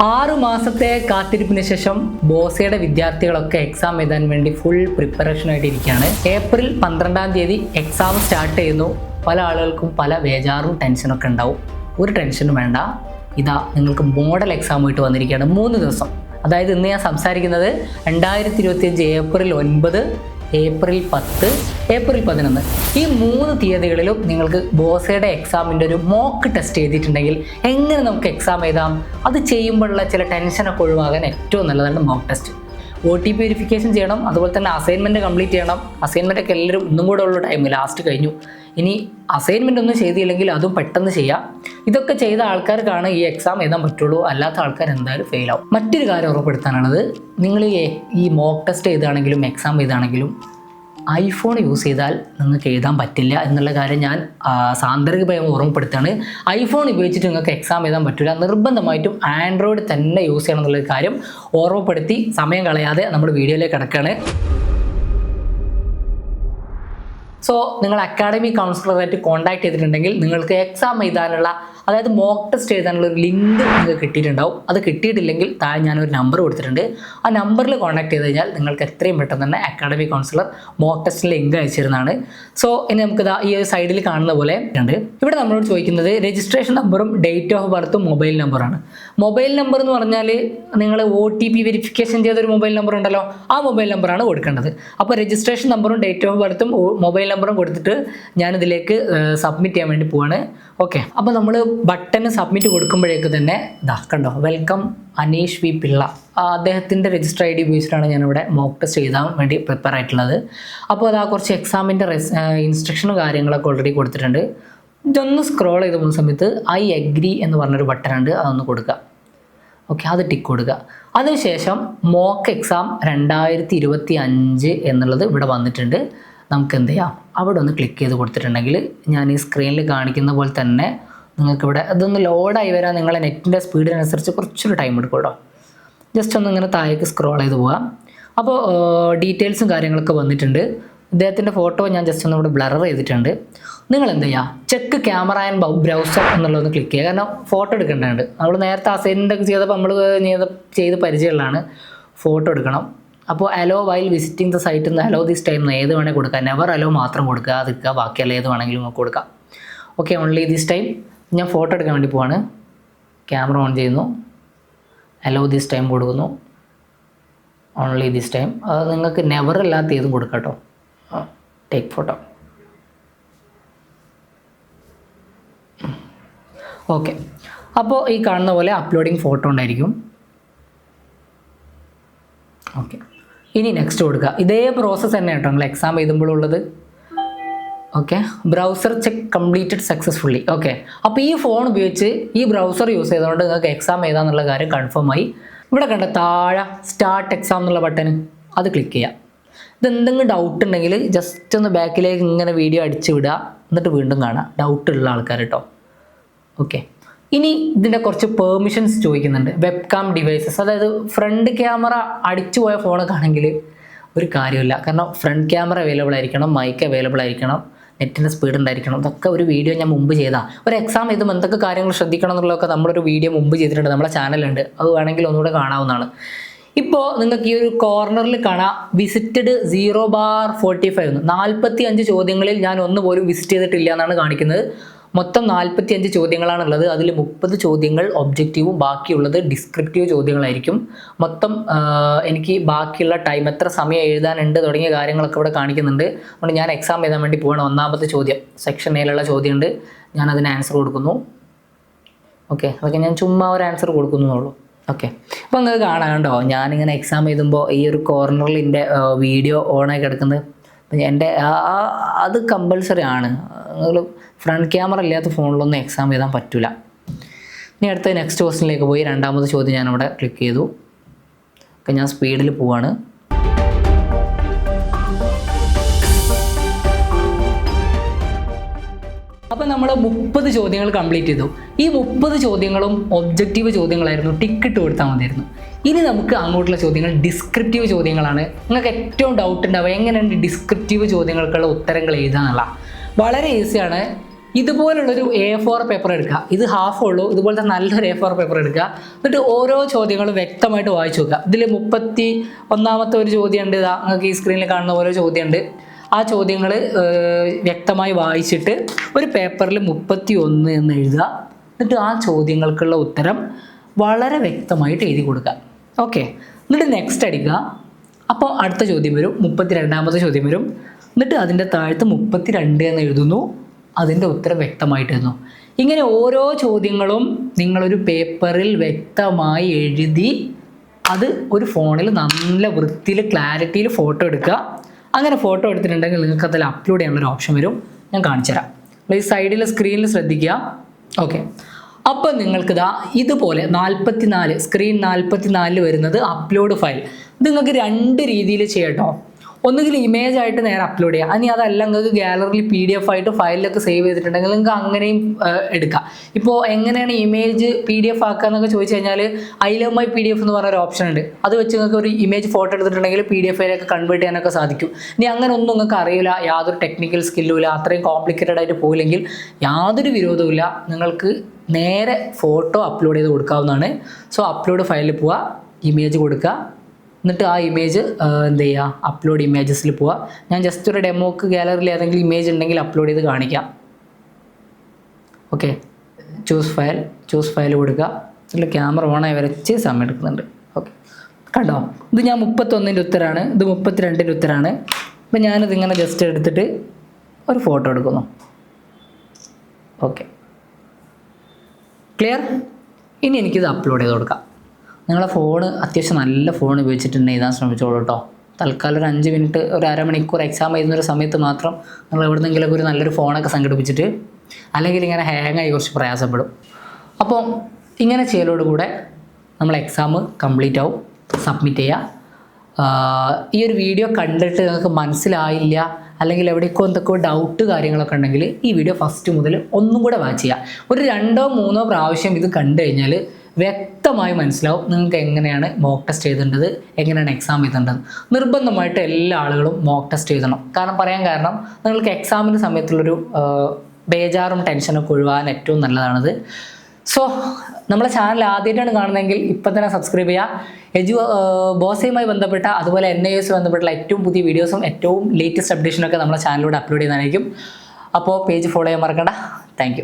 ആറു മാസത്തെ കാത്തിരിപ്പിന് ശേഷം ബോസയുടെ വിദ്യാർത്ഥികളൊക്കെ എക്സാം എഴുതാൻ വേണ്ടി ഫുൾ പ്രിപ്പറേഷനായിട്ട് ഇരിക്കുകയാണ്. ഏപ്രിൽ പന്ത്രണ്ടാം തീയതി എക്സാം സ്റ്റാർട്ട് ചെയ്യുന്നു. പല ആളുകൾക്കും പല ബേജാറും ടെൻഷനൊക്കെ ഉണ്ടാവും. ഒരു ടെൻഷനും വേണ്ട. ഇതാ നിങ്ങൾക്ക് മോഡൽ എക്സാം ആയിട്ട് വന്നിരിക്കുകയാണ് മൂന്ന് ദിവസം. അതായത് ഇന്ന് ഞാൻ സംസാരിക്കുന്നത് രണ്ടായിരത്തി ഇരുപത്തിയഞ്ച് ഏപ്രിൽ ഒൻപത് ഏപ്രിൽ പത്ത് ഏപ്രിൽ പതിനൊന്ന്. ഈ മൂന്ന് തീയതികളിലും നിങ്ങൾക്ക് ബോസയുടെ എക്സാമിന്റെ ഒരു മോക്ക് ടെസ്റ്റ് ചെയ്തിട്ടുണ്ടെങ്കിൽ എങ്ങനെ നമുക്ക് എക്സാം എഴുതാം? അത് ചെയ്യുമ്പോഴുള്ള ചില ടെൻഷനൊക്കെ ഒഴിവാകാൻ ഏറ്റവും നല്ലതാണ് mock test O T P verification ചെയ്യണം അതുപോലെ തന്നെ അസൈൻമെന്റ് കംപ്ലീറ്റ് ചെയ്യണം. അസൈൻമെന്റ് ഒക്കെ എല്ലാവരും ഒന്നും കൂടെ ഉള്ള ടൈം ലാസ്റ്റ് കഴിഞ്ഞു. ഇനി അസൈൻമെന്റ് ഒന്നും ചെയ്തില്ലെങ്കിൽ അതും പെട്ടെന്ന് ചെയ്യാം. ഇതൊക്കെ ചെയ്ത ആൾക്കാർക്കാണ് ഈ എക്സാം എഴുതാൻ പറ്റുള്ളൂ. അല്ലാത്ത ആൾക്കാർ എന്തായാലും ഫെയിലാവും മറ്റൊരു കാര്യം ഉറപ്പെടുത്താനുള്ളത് നിങ്ങൾ ഈ മോക്ക് ടെസ്റ്റ് ചെയ്താണെങ്കിലും എക്സാം ചെയ്താണെങ്കിലും ഐഫോൺ യൂസ് ചെയ്താൽ നിങ്ങൾക്ക് എഴുതാൻ പറ്റില്ല എന്നുള്ള കാര്യം ഞാൻ സാന്ദർഭികമായി ഓർമ്മപ്പെടുത്തുകയാണ്. ഐഫോൺ ഉപയോഗിച്ചിട്ട് നിങ്ങൾക്ക് എക്സാം എഴുതാൻ പറ്റില്ല നിർബന്ധമായിട്ടും ആൻഡ്രോയിഡ് തന്നെ യൂസ് ചെയ്യണം എന്നുള്ള കാര്യം ഓർമ്മപ്പെടുത്തി സമയം കളയാതെ നമ്മൾ വീഡിയോയിലേക്ക് കിടക്കുകയാണ്. സോ നിങ്ങൾ അക്കാഡമി കൗൺസിലറായിട്ട് കോൺടാക്ട് ചെയ്തിട്ടുണ്ടെങ്കിൽ നിങ്ങൾക്ക് എക്സാം എഴുതാനുള്ള അതായത് മോക്ക് ടെസ്റ്റ് എഴുതാനുള്ള ഒരു ലിങ്ക് നിങ്ങൾക്ക് കിട്ടിയിട്ടുണ്ടാവും. അത് കിട്ടിയിട്ടില്ലെങ്കിൽ താഴെ ഞാനൊരു നമ്പർ കൊടുത്തിട്ടുണ്ട്. ആ നമ്പറിൽ കോൺടാക്ട് ചെയ്ത് കഴിഞ്ഞാൽ നിങ്ങൾക്ക് എത്രയും പെട്ടെന്ന് തന്നെ അക്കാഡമി കൗൺസിലർ മോക്ക് ടെസ്റ്റിൽ ലിങ്ക് അയച്ചിരുന്നതാണ് സോ ഇനി നമുക്ക് ഈ ഒരു സൈഡിൽ കാണുന്ന പോലെ ഉണ്ട്. ഇവിടെ നമ്മളോട് ചോദിക്കുന്നത് രജിസ്ട്രേഷൻ നമ്പറും ഡേറ്റ് ഓഫ് ബർത്തും മൊബൈൽ നമ്പറാണ് മൊബൈൽ നമ്പർ എന്ന് പറഞ്ഞാൽ നിങ്ങൾ ഒ ടി പി വെരിഫിക്കേഷൻ ചെയ്ത ഒരു മൊബൈൽ നമ്പർ ഉണ്ടല്ലോ ആ മൊബൈൽ നമ്പറാണ് കൊടുക്കേണ്ടത്. അപ്പോൾ രജിസ്ട്രേഷൻ നമ്പറും ഡേറ്റ് ഓഫ് ബർത്തും മൊബൈൽ നമ്പറും കൊടുത്തിട്ട് ഞാനിതിലേക്ക് സബ്മിറ്റ് ചെയ്യാൻ വേണ്ടി പോവാണ്. ഓക്കെ അപ്പോൾ നമ്മൾ ബട്ടൺ സബ്മിറ്റ് കൊടുക്കുമ്പോഴേക്ക് തന്നെ ഇതാ കണ്ടോ വെൽക്കം അനീഷ് വി പിള്ള. അദ്ദേഹത്തിന്റെ രജിസ്റ്റർ ഐ ഡി ഉപയോഗിച്ചിട്ടാണ് ഞാനിവിടെ മോക്ക് ടെസ്റ്റ് എഴുതാൻ വേണ്ടി പ്രിപ്പയർ ആയിട്ടുള്ളത്. അപ്പോൾ ആ കുറച്ച് എക്സാമിന്റെ ഇൻസ്ട്രക്ഷനും കാര്യങ്ങളൊക്കെ ഓൾറെഡി കൊടുത്തിട്ടുണ്ട്. ഇതൊന്ന് സ്ക്രോൾ ചെയ്ത് പോകുന്ന സമയത്ത് ഐ അഗ്രി എന്ന് പറഞ്ഞൊരു ബട്ടൺ ഉണ്ട് അതൊന്ന് കൊടുക്കുക ഓക്കെ അത് ടിക്ക് കൊടുക്കുക അതിനുശേഷം മോക്ക് എക്സാം രണ്ടായിരത്തി ഇരുപത്തി അഞ്ച് എന്നുള്ളത് ഇവിടെ വന്നിട്ടുണ്ട്. നമുക്ക് എന്ത് ചെയ്യാം അവിടെ ഒന്ന് ക്ലിക്ക് ചെയ്ത് കൊടുത്തിട്ടുണ്ടെങ്കിൽ ഞാൻ ഈ സ്ക്രീനിൽ കാണിക്കുന്ന പോലെ തന്നെ നിങ്ങൾക്കിവിടെ അതൊന്ന് ലോഡായി വരാൻ നിങ്ങളെ നെറ്റിന്റെ സ്പീഡിനനുസരിച്ച് കുറച്ചൊരു ടൈം എടുക്കും കേട്ടോ ജസ്റ്റ് ഒന്ന് ഇങ്ങനെ താഴേക്ക് സ്ക്രോൾ ചെയ്ത് പോവാം. അപ്പോൾ ഡീറ്റെയിൽസും കാര്യങ്ങളൊക്കെ വന്നിട്ടുണ്ട്. ഇദ്ദേഹത്തിന്റെ ഫോട്ടോ ഞാൻ ജസ്റ്റ് ഒന്ന് ഇവിടെ ബ്ലർ ചെയ്തിട്ടുണ്ട്. നിങ്ങൾ എന്ത് ചെയ്യുക ചെക്ക് ക്യാമറ ആൻഡ് ബ്രൗസർ എന്നുള്ളതൊന്ന് ക്ലിക്ക് ചെയ്യുക. കാരണം ഫോട്ടോ എടുക്കേണ്ടതുണ്ട്. നമ്മൾ നേരത്തെ അസൈൻമെന്റ് ഒക്കെ ചെയ്തപ്പോൾ നമ്മൾ ചെയ്ത് പരിചയമുള്ളതാണ്. ഫോട്ടോ എടുക്കണം. അപ്പോൾ allow while visiting the site എന്ന് അലോ ദിസ് ടൈം ഏത് വേണമെങ്കിൽ കൊടുക്കുക നെവർ അലോ മാത്രം കൊടുക്കുക. അത് നിൽക്കുക ബാക്കിയല്ല ഏത് വേണമെങ്കിലും കൊടുക്കാം. ഓക്കെ ഓൺലി ദിസ് ടൈം ഞാൻ ഫോട്ടോ എടുക്കാൻ വേണ്ടി പോവാണ്. ക്യാമറ ഓൺ ചെയ്യുന്നു. അലോ ദിസ് ടൈം കൊടുക്കുന്നു. ഓൺലി ദിസ് ടൈം അത് നിങ്ങൾക്ക് നെവർ അല്ലാത്ത ഏതും കൊടുക്കാം കേട്ടോ ടേക്ക് ഫോട്ടോ ഓക്കെ അപ്പോൾ ഈ കാണുന്ന പോലെ അപ്ലോഡിങ് ഫോട്ടോ ഉണ്ടായിരിക്കും. ഓക്കെ ഇനി നെക്സ്റ്റ് കൊടുക്കുക. ഇതേ പ്രോസസ്സ് തന്നെ കേട്ടോ നിങ്ങൾ exam എഴുതുമ്പോഴുള്ളത് okay browser check completed successfully okay അപ്പോൾ ഈ ഫോൺ ഉപയോഗിച്ച് ഈ ബ്രൗസർ യൂസ് ചെയ്തുകൊണ്ട് നിങ്ങൾക്ക് എക്സാം എഴുതാന്നുള്ള കാര്യം കൺഫേം ആയി. ഇവിടെ കണ്ട താഴെ സ്റ്റാർട്ട് എക്സാം എന്നുള്ള ബട്ടൺ അത് ക്ലിക്ക് ചെയ്യാം. ഇത് എന്തെങ്കിലും ഡൗട്ട് ഉണ്ടെങ്കിൽ ജസ്റ്റ് ഒന്ന് ബാക്കിലേക്ക് ഇങ്ങനെ വീഡിയോ അടിച്ച് വിടുക. എന്നിട്ട് വീണ്ടും കാണാം. ഡൗട്ട് ഉള്ള ആൾക്കാർ കേട്ടോ ഓക്കെ ഇനി ഇതിന്റെ കുറച്ച് പെർമിഷൻസ് ചോദിക്കുന്നുണ്ട്. വെബ്കാം ഡിവൈസസ് അതായത് ഫ്രണ്ട് ക്യാമറ അടിച്ചു പോയ ഫോണൊക്കെ ആണെങ്കിൽ ഒരു കാര്യമില്ല കാരണം ഫ്രണ്ട് ക്യാമറ അവൈലബിൾ ആയിരിക്കണം മൈക്ക് അവൈലബിൾ ആയിരിക്കണം നെറ്റിന്റെ സ്പീഡ് ഉണ്ടായിരിക്കണം. ഇതൊക്കെ ഒരു വീഡിയോ ഞാൻ മുമ്പ് ചെയ്താൽ ഒരു എക്സാം എഴുതുമ്പോൾ എന്തൊക്കെ കാര്യങ്ങൾ ശ്രദ്ധിക്കണം എന്നുള്ളതൊക്കെ നമ്മളൊരു വീഡിയോ മുമ്പ് ചെയ്തിട്ടുണ്ട്. നമ്മളെ ചാനലുണ്ട് അത് വേണമെങ്കിൽ ഒന്നുകൂടെ കാണാവുന്നതാണ്. ഇപ്പോൾ നിങ്ങൾക്ക് ഈ ഒരു കോർണറിൽ കാണാം. Visited zero bar forty five നാൽപ്പത്തി അഞ്ച് ചോദ്യങ്ങളിൽ ഞാൻ ഒന്ന് പോലും വിസിറ്റ് ചെയ്തിട്ടില്ല എന്നാണ് കാണിക്കുന്നത്. മൊത്തം നാൽപ്പത്തി അഞ്ച് ചോദ്യങ്ങളാണുള്ളത്. അതിൽ മുപ്പത് ചോദ്യങ്ങൾ ഒബ്ജക്റ്റീവും ബാക്കിയുള്ളത് ഡിസ്ക്രിപ്റ്റീവ് ചോദ്യങ്ങളായിരിക്കും. മൊത്തം എനിക്ക് ബാക്കിയുള്ള ടൈം എത്ര സമയം എഴുതാനുണ്ട് തുടങ്ങിയ കാര്യങ്ങളൊക്കെ ഇവിടെ കാണിക്കുന്നുണ്ട്. അതുകൊണ്ട് ഞാൻ എക്സാം എഴുതാൻ വേണ്ടി പോകണം ഒന്നാമത്തെ ചോദ്യം. സെക്ഷൻ എയിലുള്ള ചോദ്യമുണ്ട്. ഞാൻ അതിന് ആൻസർ കൊടുക്കുന്നു. ഓക്കെ അതൊക്കെ ഞാൻ ചുമ്മാ ഒരു ആൻസർ കൊടുക്കുന്നുള്ളൂ ഓക്കെ അപ്പോൾ നിങ്ങൾക്ക് കാണാം കണ്ടോ? ഞാനിങ്ങനെ എക്സാം എഴുതുമ്പോൾ ഈ ഒരു കോർണറിൽ എന്റെ വീഡിയോ ഓണായി കിടക്കുന്നത്. എന്റെ അത് കമ്പൽസറി ആണ്. നിങ്ങൾ ഫ്രണ്ട് ക്യാമറ ഇല്ലാത്ത ഫോണിലൊന്നും എക്സാം എഴുതാൻ പറ്റില്ല ഇനി അടുത്ത നെക്സ്റ്റ് ക്വസ്റ്റിനിലേക്ക് പോയി. രണ്ടാമത്തെ ചോദ്യം ഞാനിവിടെ ക്ലിക്ക് ചെയ്തു. അപ്പം ഞാൻ സ്പീഡിൽ പോവാണ്. അപ്പോൾ നമ്മൾ മുപ്പത് ചോദ്യങ്ങൾ കംപ്ലീറ്റ് ചെയ്തു. ഈ മുപ്പത് ചോദ്യങ്ങളും ഒബ്ജക്റ്റീവ് ചോദ്യങ്ങളായിരുന്നു. ടിക്കറ്റ് കൊടുത്താൽ മതിയായിരുന്നു. ഇനി നമുക്ക് അങ്ങോട്ടുള്ള ചോദ്യങ്ങൾ ഡിസ്ക്രിപ്റ്റീവ് ചോദ്യങ്ങളാണ്. നിങ്ങൾക്ക് ഏറ്റവും ഡൗട്ട് ഉണ്ടാവുക എങ്ങനെയാണ് ഡിസ്ക്രിപ്റ്റീവ് ചോദ്യങ്ങൾക്കുള്ള ഉത്തരങ്ങൾ എഴുതാന്നുള്ള വളരെ ഈസിയാണ്. ഇതുപോലുള്ളൊരു എ ഫോർ പേപ്പർ എടുക്കുക. ഇത് ഹാഫ് ഉള്ളൂ. ഇതുപോലത്തെ നല്ലൊരു എ ഫോർ പേപ്പർ എടുക്കുക. എന്നിട്ട് ഓരോ ചോദ്യങ്ങളും വ്യക്തമായിട്ട് വായിച്ചു നോക്കുക. ഇതിൽ മുപ്പത്തി ഒന്നാമത്തെ ഒരു ചോദ്യമുണ്ട് ഇതാ നിങ്ങൾക്ക് ഈ സ്ക്രീനിൽ കാണുന്ന ഓരോ ചോദ്യമുണ്ട് ആ ചോദ്യങ്ങൾ വ്യക്തമായി വായിച്ചിട്ട് ഒരു പേപ്പറിൽ മുപ്പത്തി ഒന്ന് എന്ന് എഴുതുക. എന്നിട്ട് ആ ചോദ്യങ്ങൾക്കുള്ള ഉത്തരം വളരെ വ്യക്തമായിട്ട് എഴുതി കൊടുക്കുക. ഓക്കെ എന്നിട്ട് നെക്സ്റ്റ് അടിക്കുക. അപ്പോൾ അടുത്ത ചോദ്യം വരും. മുപ്പത്തി രണ്ടാമത്തെ ചോദ്യം വരും. എന്നിട്ട് അതിന്റെ താഴത്ത് മുപ്പത്തി രണ്ട് എന്ന് എഴുതുന്നു. അതിന്റെ ഉത്തരം വ്യക്തമായിട്ട് എഴുതുന്നു ഇങ്ങനെ ഓരോ ചോദ്യങ്ങളും നിങ്ങളൊരു പേപ്പറിൽ വ്യക്തമായി എഴുതി അത് ഒരു ഫോണിൽ നല്ല വൃത്തിയിൽ ക്ലാരിറ്റിയിൽ ഫോട്ടോ എടുക്കുക. അങ്ങനെ ഫോട്ടോ എടുത്തിട്ടുണ്ടെങ്കിൽ നിങ്ങൾക്ക് അതിൽ അപ്ലോഡ് ചെയ്യാനുള്ളൊരു ഓപ്ഷൻ വരും. ഞാൻ കാണിച്ചുതരാം ഈ സൈഡിൽ സ്ക്രീനിൽ ശ്രദ്ധിക്കുക. ഓക്കെ. അപ്പോൾ നിങ്ങൾക്ക് ഇതാ ഇതുപോലെ നാൽപ്പത്തി നാല് സ്ക്രീൻ നാൽപ്പത്തി നാലിൽ വരുന്നത് അപ്ലോഡ് ഫയൽ ഇത് നിങ്ങൾക്ക് രണ്ട് രീതിയിൽ ചെയ്യട്ടോ ഒന്നുകിൽ ഇമേജ് ആയിട്ട് നേരെ അപ്ലോഡ് ചെയ്യാം. അനി അതല്ല നിങ്ങൾക്ക് ഗാലറിയിൽ പി ഡി എഫ് ആയിട്ട് ഫയലിലൊക്കെ സേവ് ചെയ്തിട്ടുണ്ടെങ്കിൽ നിങ്ങൾക്ക് അങ്ങനെയും എടുക്കാം. ഇപ്പോൾ എങ്ങനെയാണ് ഇമേജ് പി ഡി എഫ് ആക്കുക എന്നൊക്കെ ചോദിച്ചു കഴിഞ്ഞാൽ I love my P D F എന്ന് പറഞ്ഞ ഒരു ഓപ്ഷൻ ഉണ്ട്. അത് വെച്ച് നിങ്ങൾക്ക് ഒരു ഇമേജ് ഫോട്ടോ എടുത്തിട്ടുണ്ടെങ്കിൽ പി ഡി എഫിലേക്ക് കൺവേർട്ട് ചെയ്യാനൊക്കെ സാധിക്കും. ഇനി അങ്ങനെ ഒന്നും നിങ്ങൾക്ക് അറിയില്ല. യാതൊരു ടെക്നിക്കൽ സ്കില്ലും ഇല്ല. അത്രയും കോംപ്ലിക്കേറ്റഡ് ആയിട്ട് പോയില്ലെങ്കിൽ യാതൊരു വിരോധവുമില്ല നിങ്ങൾക്ക് നേരെ ഫോട്ടോ അപ്ലോഡ് ചെയ്ത് കൊടുക്കാവുന്നതാണ്. സോ അപ്ലോഡ് ഫയലിൽ പോവുക ഇമേജ് കൊടുക്കുക. എന്നിട്ട് ആ ഇമേജ് എന്ത് ചെയ്യുക അപ്ലോഡ് ഇമേജസിൽ പോവുക ഞാൻ ജസ്റ്റ് ഒരു ഡെമോക്ക് ഗാലറിയിൽ ഏതെങ്കിലും ഇമേജ് ഉണ്ടെങ്കിൽ അപ്ലോഡ് ചെയ്ത് കാണിക്കാം. Okay choose file choose file കൊടുക്കുക എന്നിട്ട് ക്യാമറ ഓണായി വരച്ച് സമയം എടുക്കുന്നുണ്ട്. ഓക്കെ കണ്ടോ? ഇത് ഞാൻ മുപ്പത്തൊന്നിന്റെ ഉത്തരമാണ് ഇത് മുപ്പത്തിരണ്ടിന്റെ ഉത്തരമാണ് അപ്പം ഞാനിത് ഇങ്ങനെ ജസ്റ്റ് എടുത്തിട്ട് ഒരു ഫോട്ടോ എടുക്കുന്നു. ഓക്കെ ക്ലിയർ ഇനി എനിക്കിത് അപ്ലോഡ് ചെയ്ത് കൊടുക്കാം. നിങ്ങളെ ഫോണ് അത്യാവശ്യം നല്ല ഫോൺ ഉപയോഗിച്ചിട്ടുണ്ടെങ്കിൽ എഴുതാൻ ശ്രമിച്ചോളൂ കേട്ടോ തൽക്കാലം ഒരു അഞ്ച് മിനിറ്റ് ഒരു അരമണിക്കൂർ എക്സാം എഴുതുന്ന ഒരു സമയത്ത് മാത്രം നിങ്ങൾ എവിടെന്നെങ്കിലൊക്കെ ഒരു നല്ലൊരു ഫോണൊക്കെ സംഘടിപ്പിച്ചിട്ട് അല്ലെങ്കിൽ ഇങ്ങനെ ഹാങ് ആയി കുറച്ച് പ്രയാസപ്പെടും. അപ്പോൾ ഇങ്ങനെ ചെയ്യലോടുകൂടെ നമ്മൾ എക്സാം കംപ്ലീറ്റ് ആവും. സബ്മിറ്റ് ചെയ്യുക ഈ ഒരു വീഡിയോ കണ്ടിട്ട് നിങ്ങൾക്ക് മനസ്സിലായില്ല അല്ലെങ്കിൽ എവിടേക്കോ എന്തൊക്കെയോ ഡൗട്ട് കാര്യങ്ങളൊക്കെ ഉണ്ടെങ്കിൽ ഈ വീഡിയോ ഫസ്റ്റ് മുതൽ ഒന്നും കൂടെ വാച്ച് ചെയ്യുക ഒരു രണ്ടോ മൂന്നോ പ്രാവശ്യം ഇത് കണ്ടു കഴിഞ്ഞാൽ വ്യക്തമായി മനസ്സിലാവും നിങ്ങൾക്ക് എങ്ങനെയാണ് മോക്ക് ടെസ്റ്റ് ചെയ്തേണ്ടത് എങ്ങനെയാണ് എക്സാം എഴുതേണ്ടത്. നിർബന്ധമായിട്ട് എല്ലാ ആളുകളും മോക്ക് ടെസ്റ്റ് എഴുതണം. കാരണം പറയാൻ കാരണം നിങ്ങൾക്ക് എക്സാമിന്റെ സമയത്തുള്ളൊരു ബേജാറും ടെൻഷനൊക്കെ ഒഴിവാൻ ഏറ്റവും നല്ലതാണത്. സോ നമ്മുടെ ചാനൽ ആദ്യമായിട്ടാണ് കാണുന്നതെങ്കിൽ ഇപ്പം തന്നെ സബ്സ്ക്രൈബ് ചെയ്യുക. എജു ബോസയുമായി ബന്ധപ്പെട്ട അതുപോലെ എൻ ഐ എസ് ബന്ധപ്പെട്ടുള്ള ഏറ്റവും പുതിയ വീഡിയോസും ഏറ്റവും ലേറ്റസ്റ്റ് അപ്ഡേഷനൊക്കെ നമ്മുടെ ചാനലിലൂടെ അപ്ലോഡ് ചെയ്യുന്നതായിരിക്കും. അപ്പോൾ പേജ് ഫോളോ ചെയ്യാൻ മറക്കണ്ട. താങ്ക്